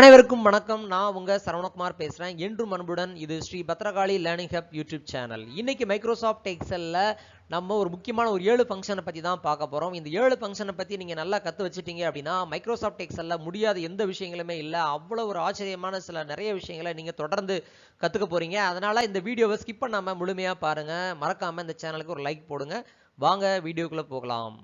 அனைவருக்கும் வணக்கம். நான் உங்க சரவணகுமார் பேசுறேன். என்றும் அன்புடன் இது Shri Bhadrakali learning hub YouTube channel இன்னைக்கு மைக்ரோசாஃப்ட் எக்ஸல்ல நம்ம ஒரு முக்கியமான ஒரு ஏழு ஃபங்க்ஷனை பற்றி தான் பார்க்க போகிறோம் இந்த ஏழு ஃபங்க்ஷனை பற்றி நீங்கள் நல்லா கற்று வச்சுட்டீங்க அப்படின்னா மைக்ரோசாஃப்ட் எக்ஸலில் முடியாத எந்த விஷயங்களுமே இல்லை. அவ்வளோ ஒரு ஆச்சரியமான சில நிறைய விஷயங்களை நீங்கள் தொடர்ந்து கற்றுக்க போகிறீங்க அதனால் இந்த வீடியோவை ஸ்கிப் பண்ணாமல் முழுமையாக பாருங்கள் மறக்காமல் இந்த சேனலுக்கு ஒரு லைக் போடுங்க. வாங்க வீடியோக்குள்ளே போகலாம்.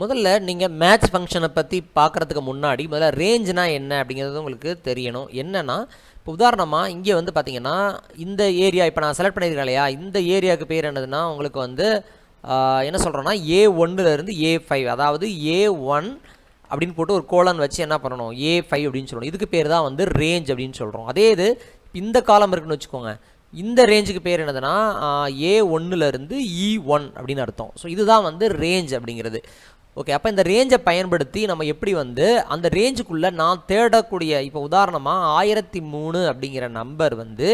முதல்ல நீங்கள் மேட்ச் ஃபங்க்ஷனை பற்றி பார்க்குறதுக்கு முன்னாடி முதல்ல ரேஞ்சுனா என்ன அப்படிங்கிறது உங்களுக்கு தெரியணும். என்னென்னா இப்போ உதாரணமாக இங்கே வந்து பார்த்தீங்கன்னா இந்த ஏரியா இப்போ நான் செலக்ட் பண்ணியிருக்கேன் இல்லையா? இந்த ஏரியாவுக்கு பேர் என்னதுன்னா உங்களுக்கு வந்து என்ன சொல்கிறோன்னா ஏ ஒன்றுலேருந்து ஏ ஃபைவ் அதாவது ஏ ஒன் அப்படின்னு போட்டு ஒரு கோலன் வச்சு என்ன பண்ணணும்? ஏ ஃபைவ் அப்படின்னு சொல்லணும். இதுக்கு பேர் தான் வந்து ரேஞ்ச் அப்படின்னு சொல்கிறோம் அதே இது இந்த காலம் இருக்குன்னு வச்சுக்கோங்க. இந்த ரேஞ்சுக்கு பேர் என்னதுன்னா ஏ ஒன்னுலேருந்து இ e ஒன் அப்படின்னு அர்த்தம். ஸோ இதுதான் வந்து ரேஞ்ச் அப்படிங்கிறது. ஓகே அப்போ இந்த ரேஞ்சை பயன்படுத்தி நம்ம எப்படி வந்து அந்த ரேஞ்சுக்குள்ளே நான் தேடக்கூடிய இப்போ உதாரணமாக ஆயிரத்தி மூணு அப்படிங்கிற நம்பர் வந்து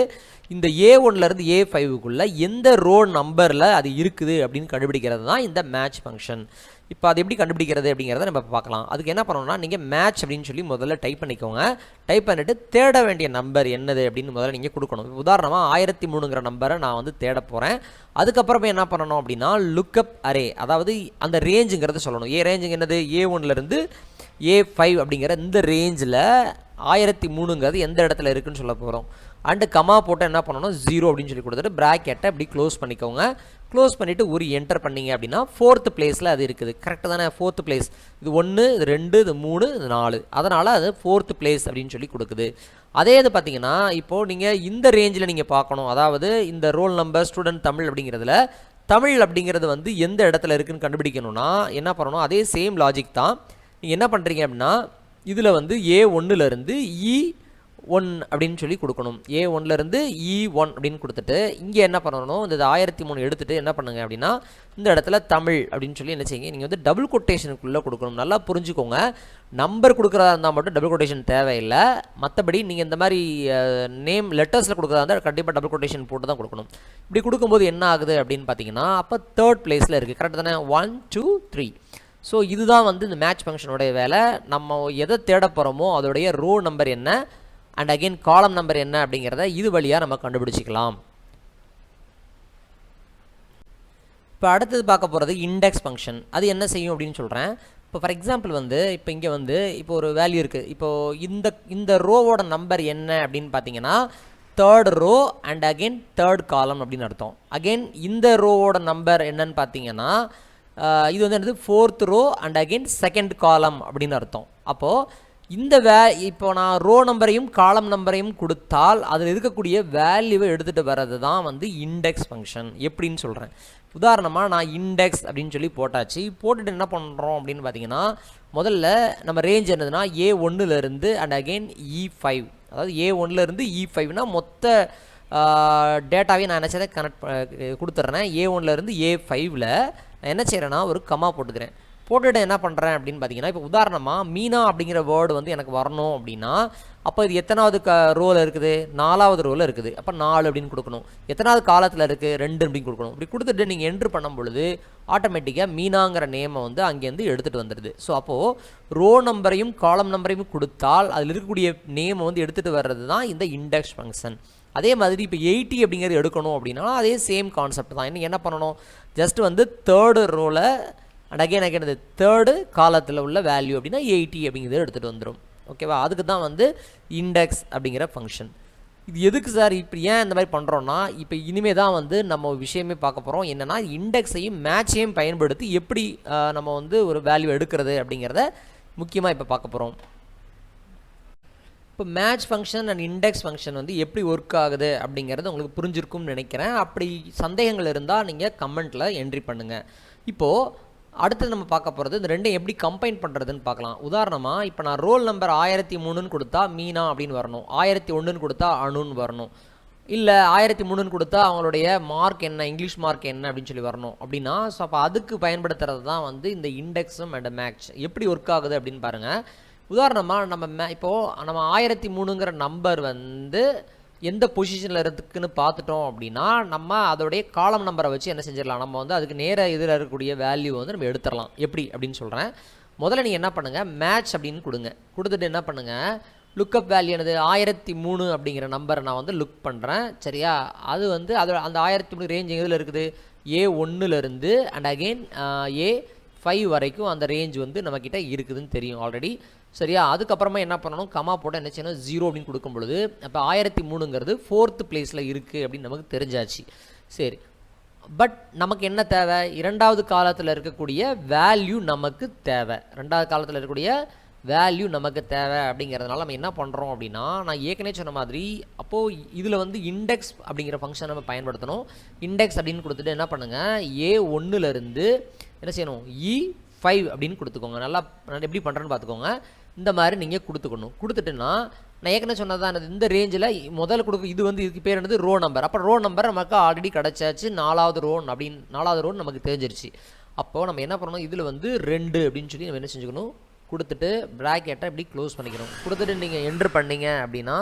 இந்த ஏ ஒன்லேருந்து ஏ ஃபைவுக்குள்ளே எந்த ரோ நம்பரில் அது இருக்குது அப்படின்னு கண்டுபிடிக்கிறது தான் இந்த மேட்ச் ஃபங்க்ஷன் இப்போ அது எப்படி கண்டுபிடிக்கிறது அப்படிங்கிறத நம்ம பார்க்கலாம். அதுக்கு என்ன பண்ணணும்னா நீங்கள் மேட்ச் அப்படின்னு சொல்லி முதல்ல டைப் பண்ணிக்கோங்க. டைப் பண்ணிவிட்டு தேட வேண்டிய நம்பர் என்னது அப்படின்னு முதல்ல நீங்கள் கொடுக்கணும். உதாரணமாக ஆயிரத்தி மூணுங்கிற நம்பரை நான் வந்து தேட போகிறேன் அதுக்கப்புறமே என்ன பண்ணணும் அப்படின்னா லுக்கப் அரே அதாவது அந்த ரேஞ்சுங்கிறத சொல்லணும். ஏ ரேஞ்சுங்க என்னது? ஏ ஒன்லேருந்து ஏ ஃபைவ் அப்படிங்கிற இந்த ரேஞ்சில் ஆயிரத்தி மூணுங்கிறது எந்த இடத்துல இருக்குன்னு சொல்ல போகிறோம் அண்டு கமா போட்டால் என்ன பண்ணணும்? ஜீரோ அப்படின்னு சொல்லி கொடுத்துட்டு ப்ராக்கெட்டை இப்படி க்ளோஸ் பண்ணிக்கோங்க. க்ளோஸ் பண்ணிவிட்டு ஒரு என்டர் பண்ணீங்க அப்படின்னா ஃபோர்த்து பிளேஸில் அது இருக்குது. கரெக்டாக தானே? ஃபோர்த்து பிளேஸ் இது ஒன்று இது ரெண்டு இது மூணு இது நாலு. அதனால் அது ஃபோர்த்து பிளேஸ் அப்படின்னு சொல்லி கொடுக்குது. அதே இது பார்த்தீங்கன்னா இப்போது நீங்கள் இந்த ரேஞ்சில் நீங்கள் பார்க்கணும். அதாவது இந்த ரோல் நம்பர் ஸ்டூடெண்ட் தமிழ் அப்படிங்கிறதுல தமிழ் அப்படிங்கிறது வந்து எந்த இடத்துல இருக்குதுன்னு கண்டுபிடிக்கணும்னா என்ன பண்ணணும்? அதே சேம் லாஜிக் தான். நீங்கள் என்ன பண்ணுறீங்க அப்படின்னா இதில் வந்து ஏ ஒன்றுலேருந்து இ e ஒன் அப்படின்னு சொல்லி கொடுக்கணும். ஏ ஒன்லேருந்து இ e ஒன் அப்படின்னு கொடுத்துட்டு இங்கே என்ன பண்ணணும்? இந்த ஆயிரத்தி மூணு எடுத்துகிட்டு என்ன பண்ணுங்க அப்படின்னா இந்த இடத்துல தமிழ் அப்படின்னு சொல்லி என்ன செய்யுங்க நீங்கள் வந்து டபுள் கொட்டேஷனுக்குள்ளே கொடுக்கணும். நல்லா புரிஞ்சுக்கோங்க. நம்பர் கொடுக்குறதா இருந்தால் மட்டும் டபுள் கொட்டேஷன் தேவையில்லை. மற்றபடி நீங்கள் இந்த மாதிரி நேம் லெட்டர்ஸில் கொடுக்குறதா இருந்தால் கண்டிப்பாக டபுள் கொட்டேஷன் போட்டு தான் கொடுக்கணும். இப்படி கொடுக்கும்போது என்ன ஆகுது அப்படின்னு பார்த்தீங்கன்னா அப்போ தேர்ட் பிளேஸில் இருக்குது கரெக்ட் தானே? ஒன் டூ த்ரீ ஸோ இதுதான் வந்து இந்த மேட்ச் ஃபங்க்ஷனுடைய வேலை. நம்ம எதை தேட போகிறோமோ அதோடைய ரோ நம்பர் என்ன? அண்ட் அகைன் காலம் நம்பர் என்ன அப்படிங்கிறத இது வழியாக நம்ம கண்டுபிடிச்சிக்கலாம். இப்போ அடுத்தது பார்க்க போகிறது இண்டெக்ஸ் ஃபங்க்ஷன் அது என்ன செய்யும் அப்படின்னு சொல்கிறேன் இப்போ ஃபார் எக்ஸாம்பிள் வந்து இப்போ இங்கே வந்து இப்போ ஒரு வேல்யூ இருக்குது இப்போது இந்த இந்த ரோவோட நம்பர் என்ன அப்படின்னு பார்த்தீங்கன்னா third row and again third column அப்படின்னு அர்த்தம். அகைன் இந்த ரோவோட நம்பர் என்னன்னு பார்த்தீங்கன்னா இது வந்து என்னது? Fourth row and again second column அப்படின்னு அர்த்தம். அப்போது இந்த வே இப்போ நான் ரோ நம்பரையும் காலம் நம்பரையும் கொடுத்தால் அதில் இருக்கக்கூடிய வேல்யூவை எடுத்துகிட்டு வர்றது தான் வந்து இண்டெக்ஸ் ஃபங்க்ஷன் எப்படின்னு சொல்கிறேன் உதாரணமாக நான் இண்டெக்ஸ் அப்படின்னு சொல்லி போட்டாச்சு. போட்டுட்டு என்ன பண்ணுறோம் அப்படின்னு பார்த்தீங்கன்னா முதல்ல நம்ம ரேஞ்ச் என்னதுன்னா ஏ ஒன்றுலேருந்து அண்ட் அகைன் இ ஃபைவ் அதாவது ஏ ஒன்றுலேருந்து இ e ஃபைவ்னா மொத்த டேட்டாவே நான் என்ன செய்யறேன் கனெக்ட் கொடுத்துட்றேன் ஏ ஒன்லேருந்து ஏ ஃபைவ்ல நான் என்ன செய்கிறேன்னா ஒரு கம்மா போட்டுக்கிறேன். போட்டுட்டு என்ன பண்ணுறேன் அப்படின்னு பார்த்தீங்கன்னா இப்போ உதாரணமாக மீனா அப்படிங்கிற வேர்டு வந்து எனக்கு வரணும் அப்படின்னா அப்போ இது எத்தனாவது க ரோவில் இருக்குது? நாலாவது ரோவில் இருக்குது. அப்போ நாலு அப்படின்னு கொடுக்கணும். எத்தனாவது காலத்தில் இருக்குது ரெண்டு அப்படின்னு கொடுக்கணும். இப்படி கொடுத்துட்டு நீங்கள் என்ட்ரு பண்ணும் பொழுது ஆட்டோமேட்டிக்காக மீனாங்கிற நேமை வந்து அங்கேருந்து எடுத்துகிட்டு வந்துடுது ஸோ அப்போது ரோ நம்பரையும் காலம் நம்பரையும் கொடுத்தால் அதில் இருக்கக்கூடிய நேமை வந்து எடுத்துகிட்டு வர்றது தான் இந்த இண்டெக்ஸ் ஃபங்க்ஷன் அதே மாதிரி இப்போ எயிட்டி அப்படிங்கிறது எடுக்கணும் அப்படின்னா அதே சேம் கான்செப்ட் தான். இன்னும் என்ன பண்ணணும்? ஜஸ்ட் வந்து தேர்டு ரோவில் அண்ட் அகைன் அகைன் தேர்டு காலத்தில் உள்ள வேல்யூ அப்படின்னா எயிட்டி அப்படிங்கிறத எடுத்துகிட்டு வந்துடும் ஓகேவா அதுக்கு தான் வந்து இண்டெக்ஸ் அப்படிங்கிற ஃபங்க்ஷன் இது எதுக்கு சார் இப்போ ஏன் இந்த மாதிரி பண்ணுறோன்னா இப்போ இனிமே தான் வந்து நம்ம விஷயமே பார்க்க போகிறோம் என்னென்னா இண்டெக்ஸையும் மேட்சையும் பயன்படுத்தி எப்படி நம்ம வந்து ஒரு வேல்யூ எடுக்கிறது அப்படிங்கிறத முக்கியமாக இப்போ பார்க்க போகிறோம் இப்போ match function and index function வந்து எப்படி ஒர்க் ஆகுது அப்படிங்கிறது உங்களுக்கு புரிஞ்சிருக்கும்னு நினைக்கிறேன். அப்படி சந்தேகங்கள் இருந்தால் நீங்கள் கமெண்ட்டில் என்ட்ரி பண்ணுங்கள் இப்போது அடுத்தது நம்ம பார்க்க போகிறது இந்த ரெண்டையும் எப்படி கம்பைன் பண்ணுறதுன்னு பார்க்கலாம். உதாரணமாக இப்போ நான் ரோல் நம்பர் ஆயிரத்தி மூணுன்னு கொடுத்தா மீனா அப்படின்னு வரணும். ஆயிரத்தி ஒன்றுன்னு கொடுத்தா அணுன்னு வரணும். இல்லை ஆயிரத்தி மூணுன்னு கொடுத்தா அவங்களுடைய மார்க் என்ன இங்கிலீஷ் மார்க் என்ன அப்படின்னு சொல்லி வரணும். அப்படின்னா ஸோ அப்போ அதுக்கு பயன்படுத்துறது தான் வந்து இந்த இண்டெக்ஸும் அண்ட் மேட்ச் எப்படி ஒர்க் ஆகுது அப்படின்னு பாருங்கள் உதாரணமாக நம்ம மே இப்போது நம்ம ஆயிரத்தி மூணுங்கிற நம்பர் வந்து எந்த பொசிஷனில் இருக்குன்னு பார்த்துட்டோம் அப்படின்னா நம்ம அதோடைய காலம் நம்பரை வச்சு என்ன செஞ்சிடலாம்? நம்ம வந்து அதுக்கு நேர இதில் இருக்கக்கூடிய வேல்யூ வந்து நம்ம எடுத்துடலாம். எப்படி? அப்படின்னு சொல்கிறேன் முதல்ல நீங்கள் என்ன பண்ணுங்கள் மேட்ச் அப்படின்னு கொடுங்க. கொடுத்துட்டு என்ன பண்ணுங்கள் லுக்கப் வேல்யூ என்னது? ஆயிரத்தி மூணு அப்படிங்கிற நம்பரை நான் வந்து லுக் பண்ணுறேன் சரியா? அது வந்து அது அந்த ஆயிரத்தி மூணு ரேஞ்ச் எதில் இருக்குது? ஏ ஒன்றுலேருந்து அண்ட் அகெயின் ஏ ஃபைவ் வரைக்கும் அந்த ரேஞ்ச் வந்து நம்மக்கிட்ட இருக்குதுன்னு தெரியும் ஆல்ரெடி சரியா? அதுக்கப்புறமா என்ன பண்ணணும்? கமா போட்டு என்ன செய்யணும்? ஜீரோ அப்படின்னு கொடுக்கும் பொழுது அப்போ ஆயிரத்தி மூணுங்கிறது ஃபோர்த்து பிளேஸில் இருக்குது அப்படின்னு நமக்கு தெரிஞ்சாச்சு. சரி. பட் நமக்கு என்ன தேவை? இரண்டாவது காலத்தில் இருக்கக்கூடிய வேல்யூ நமக்கு தேவை. ரெண்டாவது காலத்தில் இருக்கக்கூடிய வேல்யூ நமக்கு தேவை அப்படிங்கிறதுனால நம்ம என்ன பண்ணுறோம் அப்படின்னா நான் ஏற்கனவே சொன்ன மாதிரி அப்போது இதில் வந்து இண்டெக்ஸ் அப்படிங்கிற ஃபங்க்ஷன் நம்ம பயன்படுத்தணும். இண்டெக்ஸ் அப்படின்னு கொடுத்துட்டு என்ன பண்ணுங்கள் ஏ ஒன்றுலேருந்து என்ன செய்யணும்? E இ ஃபைவ் அப்படின்னு கொடுத்துக்கோங்க. நல்லா நான் எப்படி பண்ணுறேன்னு பார்த்துக்கோங்க. இந்த மாதிரி நீங்கள் கொடுத்துக்கணும். கொடுத்துட்டுன்னா நான் ஏற்கனவே சொன்னதான் இந்த ரேஞ்சில் முதல்ல கொடுக்க இது வந்து இதுக்கு பேர் என்னது ரோ நம்பர் அப்போ ரோ நம்பர் நமக்கு ஆல்ரெடி கிடச்சாச்சு நாலாவது ரோன் அப்படின்னு நாலாவது ரோன் நமக்கு தெரிஞ்சிருச்சு. அப்போது நம்ம என்ன பண்ணணும் இதில் வந்து ரெண்டு அப்படின்னு சொல்லி நம்ம என்ன செஞ்சுக்கணும் கொடுத்துட்டு ப்ராக்கெட்டை இப்படி க்ளோஸ் பண்ணிக்கணும். கொடுத்துட்டு நீங்கள் என்ட்ரு பண்ணீங்க அப்படின்னா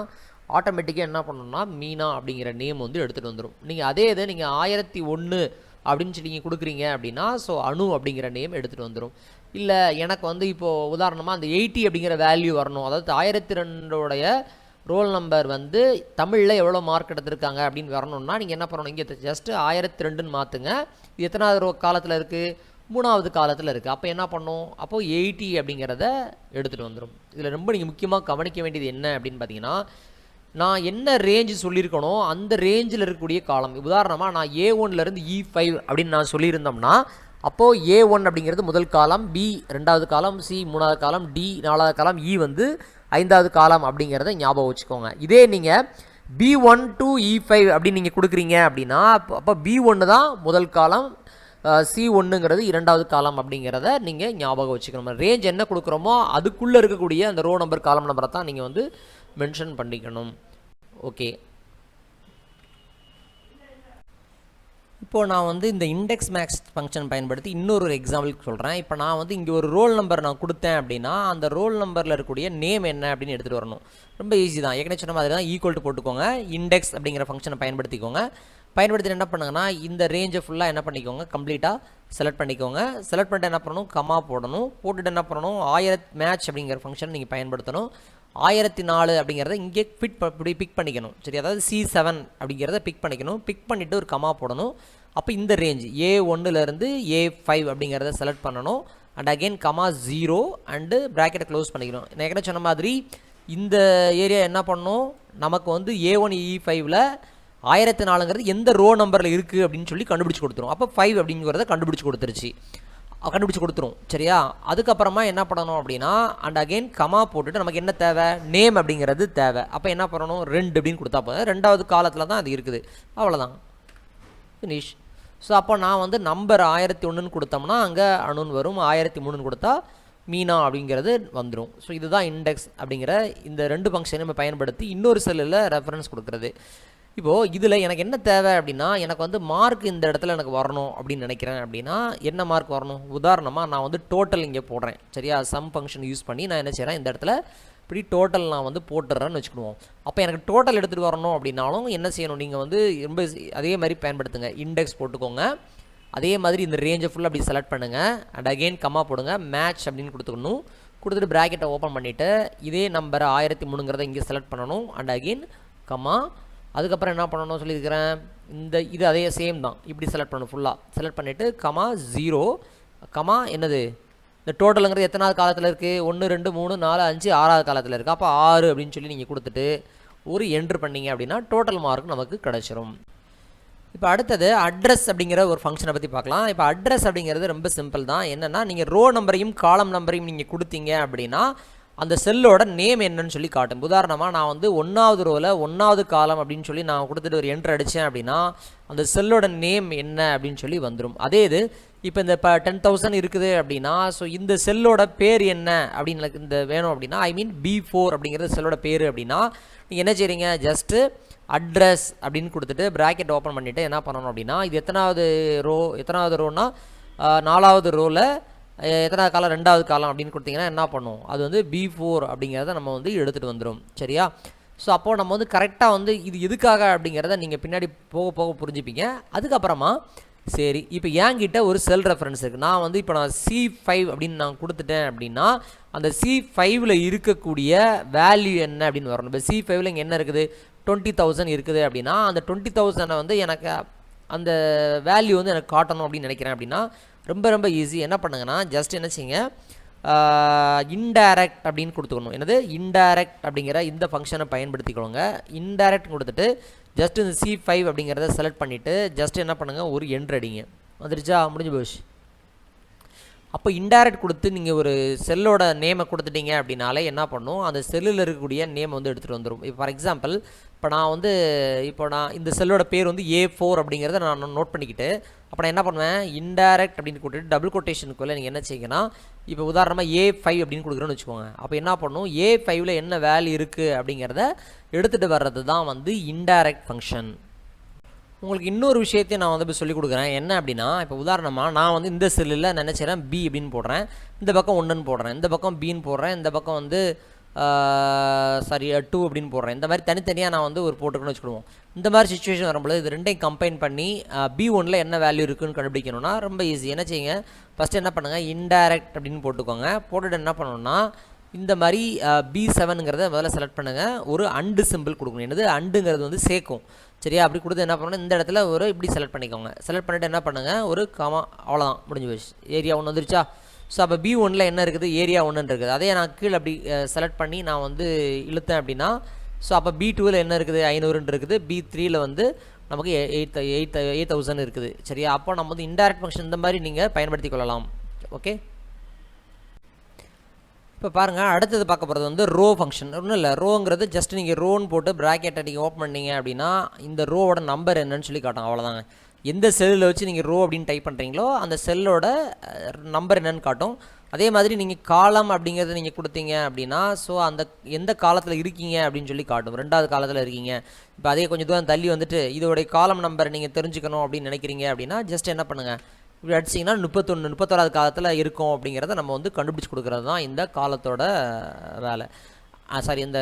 ஆட்டோமேட்டிக்காக என்ன பண்ணணும்னா மீனா அப்படிங்கிற நேம் வந்து எடுத்துகிட்டு வந்துடும் நீங்கள் அதே இதை நீங்கள் ஆயிரத்தி ஒன்று அப்படின்னு சொல்லி நீங்கள் கொடுக்குறீங்க அப்படின்னா ஸோ அணு அப்படிங்கிற நேம் எடுத்துகிட்டு வந்துடும் இல்லை எனக்கு வந்து இப்போது உதாரணமாக அந்த எயிட்டி அப்படிங்கிற வேல்யூ வரணும். அதாவது ஆயிரத்தி ரெண்டோடைய ரோல் நம்பர் வந்து தமிழில் எவ்வளோ மார்க் எடுத்திருக்காங்க அப்படின்னு வரணும்னா நீங்கள் என்ன பண்ணணும்? இங்கே ஜஸ்ட்டு ஆயிரத்தி ரெண்டுன்னு மாற்றுங்க இது எத்தனாவது ரோ காலத்தில் இருக்குது மூணாவது காலத்தில் இருக்குது அப்போ என்ன பண்ணும்? அப்போது எயிட்டி அப்படிங்கிறத எடுத்துகிட்டு வந்துடும் இதில் ரொம்ப நீங்கள் முக்கியமாக கவனிக்க வேண்டியது என்ன அப்படின்னு பார்த்தீங்கன்னா நான் என்ன ரேஞ்சு சொல்லியிருக்கனோ அந்த ரேஞ்சில் இருக்கக்கூடிய காலம் உதாரணமாக நான் ஏ ஒன்லேருந்து இ e ஃபைவ் அப்படின்னு நான் சொல்லியிருந்தோம்னா அப்போது ஏ ஒன் அப்படிங்கிறது முதல் காலம் பி ரெண்டாவது காலம் சி மூணாவது காலம் டி நாலாவது காலம் இ வந்து ஐந்தாவது காலம் அப்படிங்கிறத ஞாபகம் வச்சுக்கோங்க. இதே நீங்கள் B one to E five அப்படின்னு நீங்கள் கொடுக்குறீங்க அப்படின்னா அப்போ அப்போ பி ஒன்று தான் முதல் காலம் சி ஒன்றுங்கிறது இரண்டாவது காலம் அப்படிங்கிறத நீங்கள் ஞாபகம் வச்சுக்கணும். ரேஞ்ச் என்ன கொடுக்குறோமோ அதுக்குள்ளே இருக்கக்கூடிய அந்த ரோ நம்பர் காலம் நம்பரை தான் நீங்கள் வந்து மென்ஷன் பண்ணிக்கணும். ஓகே இப்போது நான் வந்து இந்த இண்டெக்ஸ் மேக்ஸ் ஃபங்க்ஷன் பயன்படுத்தி இன்னொரு ஒரு எக்ஸாம்பிளுக்கு சொல்கிறேன் இப்போ நான் வந்து இங்கே ஒரு ரோல் நம்பர் நான் கொடுத்தேன் அப்படின்னா அந்த ரோல் நம்பரில் இருக்கக்கூடிய நேம் என்ன அப்படின்னு எடுத்துகிட்டு வரணும். ரொம்ப ஈஸி தான். ஏற்கனவே சொன்ன மாதிரி தான் ஈக்குவல் டு போட்டுக்கோங்க. இண்டெக்ஸ் அப்படிங்கிற ஃபங்க்ஷனை பயன்படுத்திக்கோங்க. பயன்படுத்தி என்ன பண்ணுங்கன்னா இந்த ரேஞ்சை ஃபுல்லாக என்ன பண்ணிக்கோங்க? கம்ப்ளீட்டாக செலக்ட் பண்ணிக்கோங்க. செலக்ட் பண்ணிட்டு என்ன பண்ணணும்? கமா போடணும். போட்டுட்டு என்ன பண்ணணும்? ஆயிரத் மேட்ச் அப்படிங்கிற ஃபங்க்ஷன் நீங்கள் பயன்படுத்தணும். ஆயிரத்தி நாலு அப்படிங்கிறத இங்கே ஃபிட் இப்படி பிக் பண்ணிக்கணும். சரி அதாவது சி செவன் அப்படிங்கிறத பிக் பண்ணிக்கணும். பிக் பண்ணிவிட்டு ஒரு கமா போடணும். அப்போ இந்த ரேஞ்ச் ஏ ஒன்றுலேருந்து ஏ ஃபைவ் அப்படிங்கிறத செலக்ட் பண்ணணும். And again comma zero and ப்ராக்கெட்டை close பண்ணிக்கணும். நான் ஏற்கனவே சொன்ன மாதிரி இந்த ஏரியா என்ன பண்ணணும்? நமக்கு வந்து ஏ ஒன் இ ஃபைவ்ல ஆயிரத்தி நாலுங்கிறது எந்த ரோ நம்பரில் இருக்குது அப்படின்னு சொல்லி கண்டுபிடிச்சி கொடுத்துரும். அப்போ ஃபைவ் அப்படிங்கிறத கண்டுபிடிச்சி கொடுத்துருச்சு. கண்டுபிடிச்சி கொடுத்துரும். சரியா? அதுக்கப்புறமா என்ன பண்ணணும் அப்படின்னா அண்ட் அகெயின் கமா போட்டுட்டு நமக்கு என்ன தேவை? நேம் அப்படிங்கிறது தேவை. அப்போ என்ன பண்ணணும்? ரெண்டு அப்படின்னு கொடுத்தா போதும். ரெண்டாவது காலத்தில் தான் அது இருக்குது. அவ்வளோதான் ஃபினிஷ் ஸோ அப்போ நான் வந்து நம்பர் ஆயிரத்தி ஒன்றுன்னு கொடுத்தோம்னா அங்கே அணுன்னு வரும். ஆயிரத்தி மூணுன்னு கொடுத்தா மீனா அப்படிங்கிறது வந்துடும் ஸோ இதுதான் இண்டெக்ஸ் அப்படிங்கிற இந்த ரெண்டு ஃபங்க்ஷனை நம்ம பயன்படுத்தி இன்னொரு செல்லில் ரெஃபரன்ஸ் கொடுக்குறது. இப்போது இதில் எனக்கு என்ன தேவை அப்படின்னா எனக்கு வந்து மார்க் இந்த இடத்துல எனக்கு வரணும் அப்படின்னு நினைக்கிறேன் அப்படின்னா என்ன மார்க் வரணும்? உதாரணமாக நான் வந்து டோட்டல் இங்கே போடுறேன். சரியா? சம் ஃபங்க்ஷன் யூஸ் பண்ணி நான் என்ன செய்கிறேன் இந்த இடத்துல இப்படி டோட்டல் நான் வந்து போட்டுடுறேன்னு வச்சுக்கிடுவோம். அப்போ எனக்கு டோட்டல் எடுத்துகிட்டு வரணும் அப்படின்னாலும் என்ன செய்யணும்? நீங்கள் வந்து ரொம்ப அதே மாதிரி பயன்படுத்துங்க. இண்டெக்ஸ் போட்டுக்கோங்க. அதே மாதிரி இந்த ரேஞ்சை ஃபுல்லாக அப்படி செலக்ட் பண்ணுங்கள் அண்ட் அகெயின் கம்மா போடுங்க. மேட்ச் அப்படின்னு கொடுத்துக்கணும். கொடுத்துட்டு ப்ராக்கெட்டை ஓப்பன் பண்ணிவிட்டு இதே நம்பர் ஆயிரத்தி மூணுங்கிறத இங்கே செலக்ட் பண்ணணும். அண்ட் அகெயின் கம்மா அதுக்கப்புறம் என்ன பண்ணணும் சொல்லியிருக்கிறேன். இந்த இது அதே சேம் தான். இப்படி செலக்ட் பண்ணணும் ஃபுல்லாக செலக்ட் பண்ணிவிட்டு கமா ஜீரோ கமா என்னது? இந்த டோட்டலுங்கிறது எத்தனாவது காலத்தில் இருக்குது ஒன்று ரெண்டு மூணு நாலு அஞ்சு ஆறாவது காலத்தில் இருக்குது அப்போ ஆறு அப்படின்னு சொல்லி நீங்கள் கொடுத்துட்டு ஒரு என்ட்ரு பண்ணிங்க அப்படின்னா டோட்டல் மார்க் நமக்கு கிடச்சிரும். இப்போ அடுத்தது அட்ரஸ் அப்படிங்கிற ஒரு ஃபங்க்ஷனை பற்றி பார்க்கலாம். இப்போ அட்ரஸ் அப்படிங்கிறது ரொம்ப சிம்பிள் தான். என்னென்னா நீங்கள் ரோ நம்பரையும் காலம் நம்பரையும் நீங்கள் கொடுத்தீங்க அப்படின்னா அந்த செல்லோட நேம் என்னன்னு சொல்லி காட்டும். உதாரணமாக நான் வந்து ஒன்றாவது ரோவில் ஒன்றாவது காலம் அப்படின்னு சொல்லி நான் கொடுத்துட்டு ஒரு என்ட்ரு அடித்தேன் அப்படின்னா அந்த செல்லோட நேம் என்ன அப்படின்னு சொல்லி வந்துடும் அதே இது இப்போ இந்த இப்போ டென் தௌசண்ட் இருக்குது அப்படின்னா ஸோ இந்த செல்லோட பேர் என்ன அப்படின்னு இந்த வேணும் அப்படின்னா ஐ மீன் பி ஃபோர் அப்படிங்கிறது செல்லோட பேர் அப்படின்னா நீங்கள் என்ன செய்கிறீங்க ஜஸ்ட்டு அட்ரஸ் அப்படின்னு கொடுத்துட்டு ப்ராக்கெட் ஓப்பன் பண்ணிவிட்டு என்ன பண்ணணும் அப்படின்னா இது எத்தனாவது ரோ எத்தனாவது ரோன்னா நாலாவது ரோவில் எத்தனாவது காலம்? ரெண்டாவது காலம் அப்படின்னு கொடுத்தீங்கன்னா என்ன பண்ணும் அது வந்து பி ஃபோர் அப்படிங்கிறத நம்ம வந்து எடுத்துகிட்டு வந்துடும் சரியா? ஸோ அப்போது நம்ம வந்து கரெக்டாக வந்து இது எதுக்காக அப்படிங்கிறத நீங்கள் பின்னாடி போக போக புரிஞ்சுப்பீங்க. அதுக்கப்புறமா சரி இப்போ என்கிட்ட ஒரு செல் ரெஃபரன்ஸ் இருக்குது நான் வந்து இப்போ நான் சி ஃபைவ் அப்படின்னு நான் கொடுத்துட்டேன் அப்படின்னா அந்த சி ஃபைவ்ல இருக்கக்கூடிய வேல்யூ என்ன அப்படின்னு வரணும். இப்போ சி ஃபைவ்ல இங்கே என்ன இருக்குது? டுவெண்ட்டி தௌசண்ட் இருக்குது அப்படின்னா அந்த டுவெண்ட்டி தௌசண்டை வந்து எனக்கு அந்த வேல்யூ வந்து எனக்கு காட்டணும் அப்படின்னு நினைக்கிறேன் அப்படின்னா ரொம்ப ரொம்ப ஈஸி என்ன பண்ணுங்கன்னா ஜஸ்ட் என்ன செய்யுங்க? இன்டைரக்ட் அப்படின்னு கொடுத்துக்கணும். என்னது? இன்டைரக்ட் அப்படிங்கிற இந்த ஃபங்க்ஷனை பயன்படுத்திக்கோங்க இன்டைரக்ட் கொடுத்துட்டு ஜஸ்ட் இந்த சி ஃபைவ் அப்படிங்கிறத செலக்ட் பண்ணிவிட்டு ஜஸ்ட் என்ன பண்ணுங்கள் ஒரு என்ட்ரு அடிங்க. வந்துருச்சா? முடிஞ்சு போச்சு. அப்போ இன்டைரக்ட் கொடுத்து நீங்கள் ஒரு செல்லோட நேமை கொடுத்துட்டீங்க அப்படின்னாலே என்ன பண்ணும்? அந்த செல்லில் இருக்கக்கூடிய நேம் வந்து எடுத்துகிட்டு வந்துடும் இப்போ ஃபார் எக்ஸாம்பிள் இப்போ நான் வந்து இப்போ நான் இந்த செல்லோட பேர் வந்து ஏ ஃபோர் அப்படிங்கிறத நான் நோட் பண்ணிக்கிட்டு அப்போ நான் என்ன பண்ணுவேன்? இன்டைரக்ட் அப்படின்னு கொடுத்துட்டு டபுள் கொட்டேஷனுக்குள்ளே நீங்கள் என்ன செய்யுங்கன்னா இப்போ உதாரணமாக ஏ ஃபைவ் அப்படின்னு கொடுக்குறேன்னு வச்சுக்கோங்க. அப்போ என்ன பண்ணும்? ஏ ஃபைவ்ல என்ன வேல்யூ இருக்குது அப்படிங்கிறத எடுத்துகிட்டு வர்றது தான் வந்து இன்டைரக்ட் ஃபங்க்ஷன் உங்களுக்கு இன்னொரு விஷயத்தையும் நான் வந்து இப்போ சொல்லிக் கொடுக்குறேன். என்ன அப்படின்னா இப்போ உதாரணமாக நான் வந்து இந்த செல்லில் நினச்சிடறேன் பி அப்படின்னு போடுறேன். இந்த பக்கம் ஒன்றுன்னு போடுறேன். இந்த பக்கம் பின்னு போடுறேன். இந்த பக்கம் வந்து சாரி டூ அப்படின்னு போடுறேன். இந்த மாதிரி தனித்தனியாக நான் வந்து ஒரு போட்டுக்கணும்னு வச்சுக்கிடுவோம். இந்த மாதிரி சுச்சுவேஷன் வரும்போது இது ரெண்டையும் கம்பைன் பண்ணி பி ஒனில் என்ன வேல்யூ இருக்குன்னு கண்டுபிடிக்கணும்னா ரொம்ப ஈஸி என்ன செய்யுங்க? ஃபஸ்ட்டு என்ன பண்ணுங்கள் இன்டைரக்ட் அப்படின்னு போட்டுக்கோங்க. போட்டுட்டு என்ன பண்ணணும்னா இந்த மாதிரி பி செவனுங்கிறத முதல்ல செலக்ட் பண்ணுங்கள் ஒரு அண்டு சிம்பிள் கொடுக்கணும். என்னது? அண்டுங்கிறது வந்து சேர்க்கும். சரியா? அப்படி கொடுத்து என்ன பண்ணணும்? இந்த இடத்துல ஒரு இப்படி செலக்ட் பண்ணிக்கோங்க. செலக்ட் பண்ணிவிட்டு என்ன பண்ணுங்கள் ஒரு காமா அவ்வளோதான் முடிஞ்சு போச்சு. ஏரியா ஒன்று வந்துருச்சா? ஸோ அப்போ பி ஒனில் என்ன இருக்குது? ஏரியா ஒன்றுன்னு இருக்குது. அதே நான் கீழே அப்படி செலக்ட் பண்ணி நான் வந்து இழுத்தேன் அப்படின்னா ஸோ அப்போ பி டூவில் என்ன இருக்குது? ஐநூறுன்னு இருக்குது. பி த்ரீயில் வந்து நமக்கு எயிட் எயிட் எயிட் தௌசண்ட் இருக்குது. சரியா? அப்போ நம்ம வந்து இன்டைரக்ட் ஃபங்க்ஷன் இந்த மாதிரி நீங்கள் பயன்படுத்தி கொள்ளலாம். ஓகே இப்போ பாருங்கள் அடுத்தது பார்க்க போகிறது வந்து ரோ ஃபங்க்ஷன் ஒன்றும் இல்லை ரோங்கிறது ஜஸ்ட் நீங்கள் ரோன்னு போட்டு ப்ராக்கெட்டை நீங்கள் ஓப்பன் பண்ணீங்க அப்படின்னா இந்த ரோவோட நம்பர் என்னன்னு சொல்லி காட்டும் அவ்வளோதாங்க எந்த செல்லில் வச்சு நீங்கள் ரோ அப்படின்னு டைப் பண்ணுறீங்களோ அந்த செல்லோட நம்பர் என்னன்னு காட்டும். அதே மாதிரி நீங்கள் காலம் அப்படிங்கிறத நீங்கள் கொடுத்தீங்க அப்படின்னா ஸோ அந்த எந்த காலத்தில் இருக்கீங்க அப்படின்னு சொல்லி காட்டும். ரெண்டாவது காலத்தில் இருக்கீங்க. இப்போ அதே கொஞ்சம் தூரம் தள்ளி வந்துட்டு இதோடைய காலம் நம்பர் நீங்கள் தெரிஞ்சுக்கணும் அப்படின்னு நினைக்கிறீங்க அப்படின்னா ஜஸ்ட் என்ன பண்ணுங்கள் இப்படி அடிச்சிங்கன்னா முப்பத்தொன்று முப்பத்தோராது காலத்தில் இருக்கும் அப்படிங்கிறத நம்ம வந்து கண்டுபிடிச்சி கொடுக்குறது தான் இந்த காலத்தோட வேலை. சாரி இந்த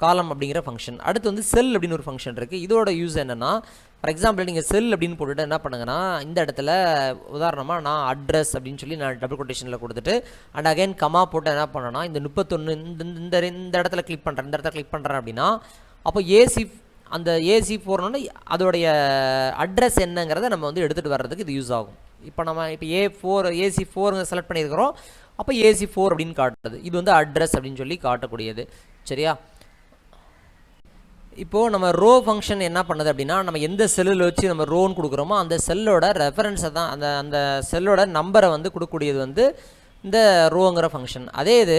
காலம் அப்படிங்கிற ஃபங்க்ஷன் அடுத்து வந்து செல் அப்படின்னு ஒரு ஃபங்க்ஷன் இருக்குது இதோட யூஸ் என்னென்னா ஃபார் எக்ஸாம்பிள் நீங்கள் செல் அப்படின்னு போட்டுட்டு என்ன பண்ணுங்கன்னா இந்த இடத்துல உதாரணமாக நான் அட்ரஸ் அப்படின்னு சொல்லி நான் டபுள் கொட்டேஷனில் கொடுத்துட்டு அண்ட் அகைன் கமா போட்டு என்ன பண்ணேன்னா இந்த முப்பத்தொன்று இந்த இந்த இந்த இடத்துல கிளிக் பண்ணுறேன் இந்த இடத்துல கிளிக் பண்ணுறேன் அப்படின்னா அப்போ ஏசி அந்த ஏசி போகிறோன்னா அதோடைய அட்ரஸ் என்னங்கிறத நம்ம வந்து எடுத்துகிட்டு வர்றதுக்கு இது யூஸ் ஆகும். இப்போ நம்ம இப்போ ஏ ஃபோர் ஏசி ஃபோருங்க செலக்ட் பண்ணியிருக்கிறோம். அப்போ ஏசி ஃபோர் அப்படின்னு காட்டுறது இது வந்து அட்ரஸ் அப்படின்னு சொல்லி காட்டக்கூடியது. சரியா? இப்போது நம்ம ரோ ஃபங்க்ஷன் என்ன பண்ணுது அப்படின்னா நம்ம எந்த செல்லில் வச்சு நம்ம ரோன்னு கொடுக்குறோமோ அந்த செல்லோட ரெஃபரன்ஸை தான் அந்த அந்த செல்லோட நம்பரை வந்து கொடுக்கக்கூடியது வந்து இந்த ரோங்கிற ஃபங்க்ஷன் அதே இது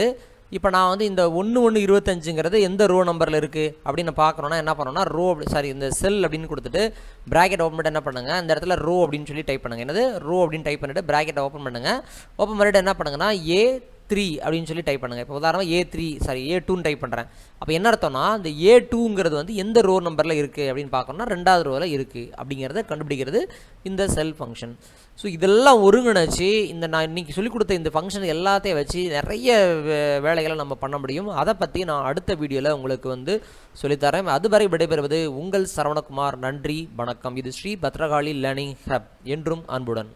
இப்போ நான் வந்து இந்த ஒன்று ஒன்று இருபத்தஞ்சுங்கிறது எந்த ரோ நம்பரில் இருக்குது அப்படின்னு பார்க்குறோன்னா என்ன பண்ணோன்னா ரோ சாரி இந்த செல் அப்படின்னு கொடுத்துட்டு ப்ராக்கெட் ஓப்பன் பண்ணிட்டு என்ன பண்ணுங்கள் இந்த இடத்துல ரோ அப்படின்னு சொல்லி டைப் பண்ணுங்கள் என்னது? ரோ அப்படின்னு டைப் பண்ணிவிட்டு ப்ராக்கெட்டை ஓப்பன் பண்ணுங்கள் ஓப்பன் பண்ணிவிட்டு என்ன பண்ணுங்கன்னா ஏ த்ரீ அப்படின்னு சொல்லி டைப் பண்ணுங்கள் இப்போ உதாரணமாக ஏ த்ரீ சாரி ஏ டூன்னு டைப் பண்ணுறேன் அப்போ என்ன அர்த்தம்னா இந்த ஏ டூங்கிறது வந்து எந்த ரோ நம்பரில் இருக்குது அப்படின்னு பார்க்கணும்னா ரெண்டாவது ரோவில் இருக்குது அப்படிங்கிறத கண்டுபிடிக்கிறது இந்த செல் ஃபங்க்ஷன் ஸோ இதெல்லாம் ஒருங்கிணைச்சு இந்த நான் இன்றைக்கி சொல்லிக் கொடுத்த இந்த ஃபங்க்ஷன் எல்லாத்தையும் வச்சு நிறைய வேலைகளை நம்ம பண்ண முடியும். அதை பற்றி நான் அடுத்த வீடியோவில் உங்களுக்கு வந்து சொல்லித்தரேன். அதுவரை விடைபெறுவது உங்கள் சரவணகுமார். நன்றி வணக்கம். இது ஸ்ரீ பத்ரகாளி லேர்னிங் ஹப் என்றும் அன்புடன்.